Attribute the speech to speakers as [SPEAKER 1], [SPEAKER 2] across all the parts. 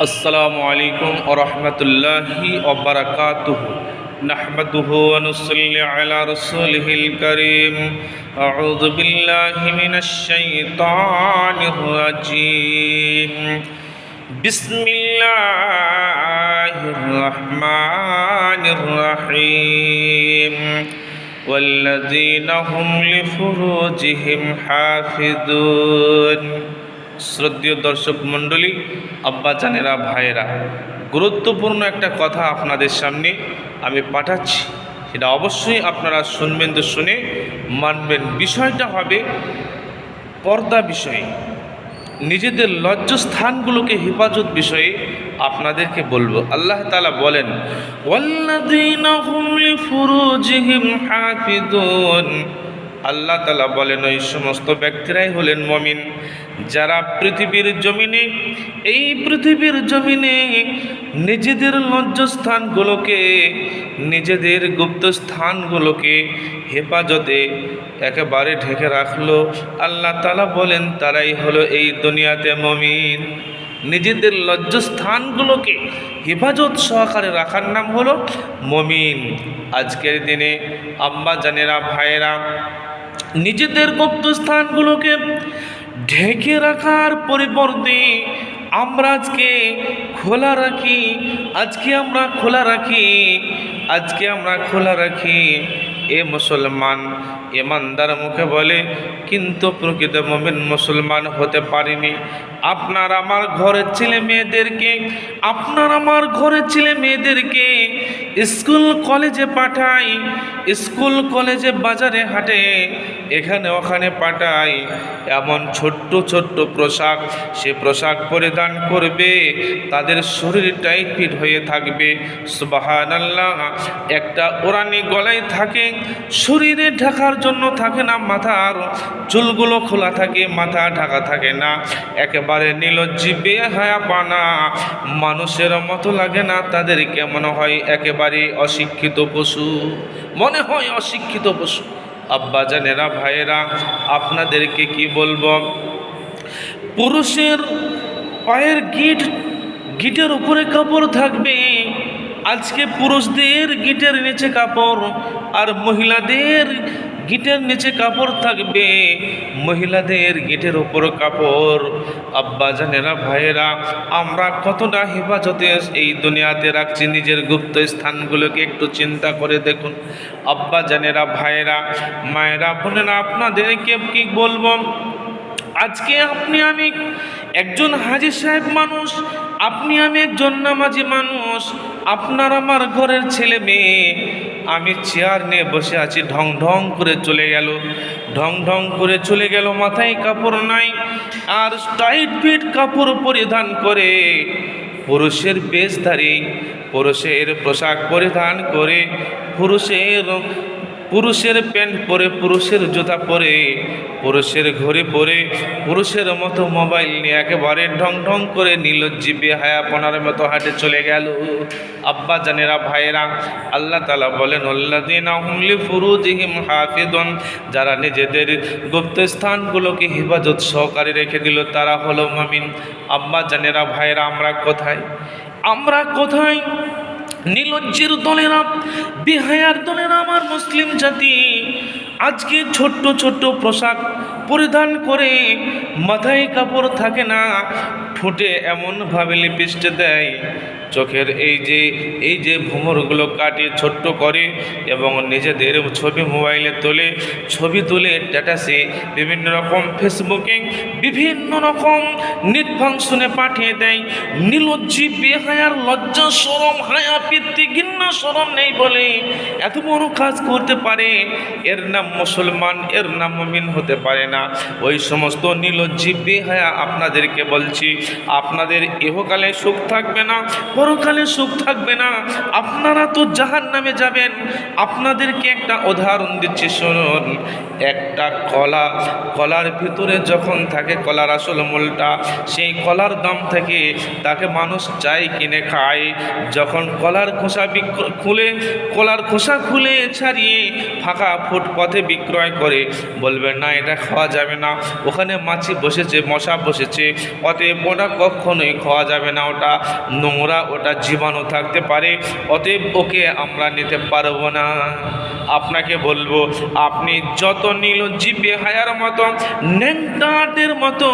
[SPEAKER 1] السلام عليكم ورحمة الله وبركاته نحمده ونصلي على رسوله الكريم أعوذ بالله من الشيطان الرجيم بسم الله الرحمن الرحيم والذين هم لفروجهم حافظون শ্রদ্ধীয় দর্শক মণ্ডলী আব্বাজানেরা ভাইয়েরা, গুরুত্বপূর্ণ একটা কথা আপনাদের সামনে আমি পাঠাচ্ছি। সেটা অবশ্যই আপনারা শুনবেন তো শুনে মানবেন। বিষয়টা হবে পর্দা বিষয়ে। নিজেদের লজ্জাস্থানগুলোকে হেফাজত বিষয়ে আপনাদেরকে বলব। আল্লাহ তালা বলেন, ওয়াল্লাযীনা হুম লিফুরুজিহিম হাফিজুন আল্লাহ তালা বলেন, ওই সমস্ত ব্যক্তিরাই হলেন মমিন। যারা পৃথিবীর জমিনে, এই পৃথিবীর জমিনে নিজেদের লজ্জস্থানগুলোকে, নিজেদের গুপ্ত স্থানগুলোকে হেফাজতে একেবারে ঢেকে রাখল, আল্লাহ তালা বলেন, তারাই হলো এই দুনিয়াতে মমিন। নিজেদের লজ্জাস্থানগুলোকে হেফাজত সহকারে রাখার নাম হলো মমিন। আজকের দিনে আম্মা জানেরা ভাইয়েরা নিজেদের গুপ্তস্থানগুলোকে ঢেকে রাখার পরিবর্তে আমরা আজকে খোলা রাখি, আজকে আমরা খোলা রাখি, আজকে আমরা খোলা রাখি। এ মুসলমান ইমানদার মুখে বলে, কিন্তু প্রকৃত মমিন মুসলমান হতে পারিনি। আপনার আমার ঘরের ছেলে মেয়েদেরকে, আপনার আমার ঘরের ছেলে মেয়েদেরকে স্কুল কলেজে পাঠাই, স্কুল কলেজে বাজারে হাটে, এখানে ওখানে পাঠাই। এমন ছোট্ট ছোট্ট পোশাক, সে পোশাক পরিধান করবে, তাদের শরীর টাইট ফিট হয়ে থাকবে। সুবাহান আল্লাহ একটা ওরানি গলায় থাকে, শরীরে ঢাকার জন্য থাকে না মাথার, চুলগুলো খোলা থাকে, মাথা ঢাকা থাকে না। একেবারে নীলজ্জি বেহায়া পানা মানুষের মতো লাগে না তাদের কেমন হয়, একেবারে অশিক্ষিত পশু। মনে হয় অশিক্ষিত পশু। আব্বা জানেরা, ভাইয়েরা, আপনাদেরকে কি বলব? পুরুষের পায়ের গিট, গিটের উপরে কাপড় থাকবে। আজকে পুরুষদের গিটের নিচে কাপড় আর মহিলাদের গিটের নিচে কাপড় থাকবে। মহিলাদের গিটের ওপর কাপড়। আব্বা জানেরা, ভাইয়েরা, আমরা কতটা হেফাজতে এই দুনিয়াতে রাখছি নিজের গুপ্ত স্থানগুলোকে, একটু চিন্তা করে দেখুন। আব্বা জানেরা, ভাইয়েরা, মায়েরা, বোনেরা, আপনাদেরকে কি বলব? আজকে আপনি আমি একজন হাজি সাহেব মানুষ, আপনি আমি একজন নামাজি মানুষ, আপনার আমার ঘরের ছেলে মেয়ে। আমি চেয়ার নিয়ে বসে আছি, ঢং ঢং করে চলে গেল। ঢং ঢং করে চলে গেল, মাথায় কাপড় নাই, আর টাইট ফিট কাপড় পরিধান করে। পুরুষের বেশধারী, পুরুষের পোশাক পরিধান করে, পুরুষের পুরুষের প্যান্ট পরে, পুরুষের জুতা পরে, পুরুষের ঘড়ি পরে, পুরুষের মতো মোবাইল নিয়ে একেবারে ঢং ঢং করে নীলজ্জি বেহায়াপনার মতো হাটে চলে গেল। আব্বা জানেরা, ভাইয়েরা, আল্লাহ তালা বলেন হাফিদন যারা নিজেদের গুপ্ত স্থানগুলোকে হেফাজত সহকারে রেখে দিল, তারা হলো মামিন। আব্বা জানেরা, ভাইয়েরা, আমরা কোথায়? আমরা কোথায়? নীলজ্জির দলেরা, বিহায়ার দলেরা আমার মুসলিম জাতি। আজকে ছোট্ট ছোট্ট পোশাক পরিধান করে মাথায় কাপড় থাকে না, ঠোঁটে এমনভাবে লিপিস্টে দেয়। চোখের এই যে এই যে ভ্রমরগুলো কাটে ছোট্ট করে এবং নিজেদের ছবি মোবাইলে তোলে, ছবি তুলে স্ট্যাটাসে বিভিন্ন রকম ফেসবুকে বিভিন্ন রকম নেট ফাংশনে পাঠিয়ে দেয়। নীলজ্জি বেহায়ার লজ্জা, সরম, হায়া পিতৃ ঘিন্না সরম নেই বলে এত বড় কাজ করতে পারে। এর নাম মুসলমান, এর নাম মমিন হতে পারে না। ওই সমস্ত নীলজ্জি বেহায়া আপনাদেরকে বলছি, আপনাদের ইহকালে সুখ থাকবে না পরকালে সুখ থাকবে না। আপনারা তো জাহান নামে যাবেন। আপনাদেরকে একটা উদাহরণ দিচ্ছি শুনুন। একটা কলা, কলার ভিতরে যখন থাকে কলার আসল মূলটা, সেই কলার দাম থেকে তাকে মানুষ চাই কিনে খায়। যখন কলার খোসা খুলে, কলার খোসা খুলে ছাড়িয়ে ফাঁকা ফুটপথে বিক্রয় করে, বলবে, না, এটা খাওয়া যাবে না। ওখানে মাছি বসেছে, মশা বসেছে, অতএব ওটা কখনোই খাওয়া যাবে না। ওটা নোংরা, ওটা জীবাণু থাকতে পারে, অতএব ওকে আমরা নিতে পারব না। আপনাকে বলব, আপনি যত নীলজ্জি বেহায়ার মতো ন্যাংটাটের মতো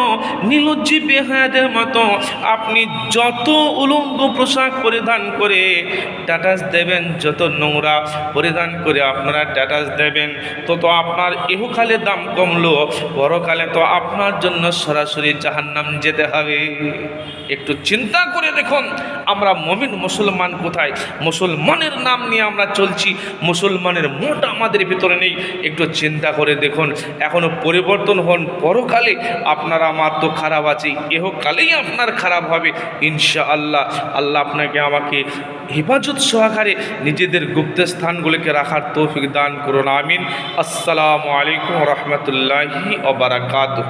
[SPEAKER 1] নীলজ্জি বেহায়াদের মতো, আপনি যত উলঙ্গ পোশাক পরিধান করে স্ট্যাটাস দেবেন, যত নোংরা পরিধান করে আপনারা স্ট্যাটাস দেবেন, তত আপনার ইহুকালে দাম কমলো, পরকালে তো আপনার জন্য সরাসরি জাহান্নাম যেতে হবে। একটু চিন্তা করে দেখুন, আমরা মমিন মুসলমান কোথায়? মুসলমানের নাম নিয়ে আমরা চলছি, মুসলমানের মোট আমাদের ভিতরে নেই। একটু চিন্তা করে দেখুন এখনও পরিবর্তন হন পরকালে আপনারা আমার তো খারাপ আছে এহকালেই আপনার খারাপ হবে ইনশা আল্লাহ আল্লাহ আপনাকে আমাকে হেফাজত সহকারে নিজেদের গুপ্ত স্থানগুলিকে রাখার তৌফিক দান করুন, আমিন। আসসালামু আলাইকুম রহমতুল্লাহি ওবরাকাতুহ